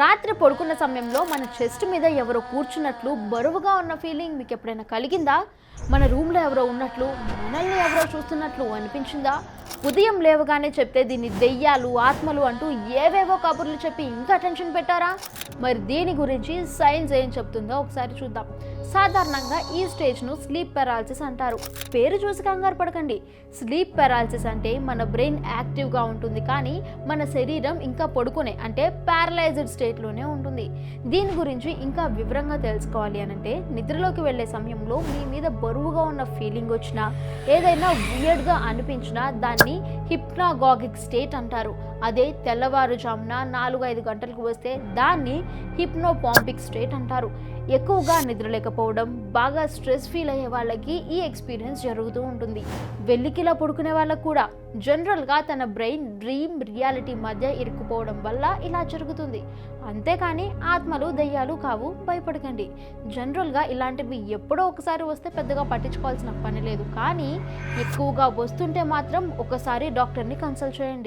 రాత్రి పడుకున్న సమయంలో మన చెస్ట్ మీద ఎవరో కూర్చున్నట్లు బరువుగా ఉన్న ఫీలింగ్ మీకు ఎప్పుడైనా కలిగిందా? మన రూమ్లో ఎవరో ఉన్నట్లు మనల్ని ఎవరో చూస్తున్నట్లు అనిపించిందా? ఉదయం లేవగానే చెప్తే దీన్ని దెయ్యాలు ఆత్మలు అంటూ ఏవేవో కబుర్లు చెప్పి ఇంకా టెన్షన్ పెట్టారా? మరి దీని గురించి సైన్స్ ఏం చెప్తుందో ఒకసారి చూద్దాం. సాధారణంగా ఈ స్టేజ్ను స్లీప్ పెరాలసిస్ అంటారు. పేరు చూసి కంగారు పడకండి. స్లీప్ పెరాలసిస్ అంటే మన బ్రెయిన్ యాక్టివ్గా ఉంటుంది కానీ మన శరీరం ఇంకా పడుకునే అంటే ప్యారలైజ్డ్ స్టేట్లోనే ఉంటుంది. దీని గురించి ఇంకా వివరంగా తెలుసుకోవాలి అని అంటే నిద్రలోకి వెళ్ళే సమయంలో మీ మీద బరువుగా ఉన్న ఫీలింగ్ వచ్చినా ఏదైనా వియర్డ్గా అనిపించినా దాన్ని హిప్నాగాగిక్ స్టేట్ అంటారు. అదే తెల్లవారుజామున నాలుగు ఐదు గంటలకు వస్తే దాన్ని హిప్నోపాంపిక్ స్టేట్ అంటారు. ఎక్కువగా నిద్రలేకపోవడం బాగా స్ట్రెస్ ఫీల్ అయ్యే వాళ్ళకి ఈ ఎక్స్పీరియన్స్ జరుగుతూ ఉంటుంది. వెల్లికిలా పడుకునే వాళ్ళకు కూడా జనరల్గా తన బ్రెయిన్ డ్రీమ్ రియాలిటీ మధ్య ఇరుక్కుపోవడం వల్ల ఇలా జరుగుతుంది. అంతేకాని ఆత్మలు దయ్యాలు కావు భయపడకండి. జనరల్గా ఇలాంటివి ఎప్పుడో ఒకసారి వస్తే పెద్దగా పట్టించుకోవాల్సిన పని లేదు. కానీ ఎక్కువగా వస్తుంటే మాత్రం ఒక ఒకసారి డాక్టర్ని కన్సల్ట్ చేయండి.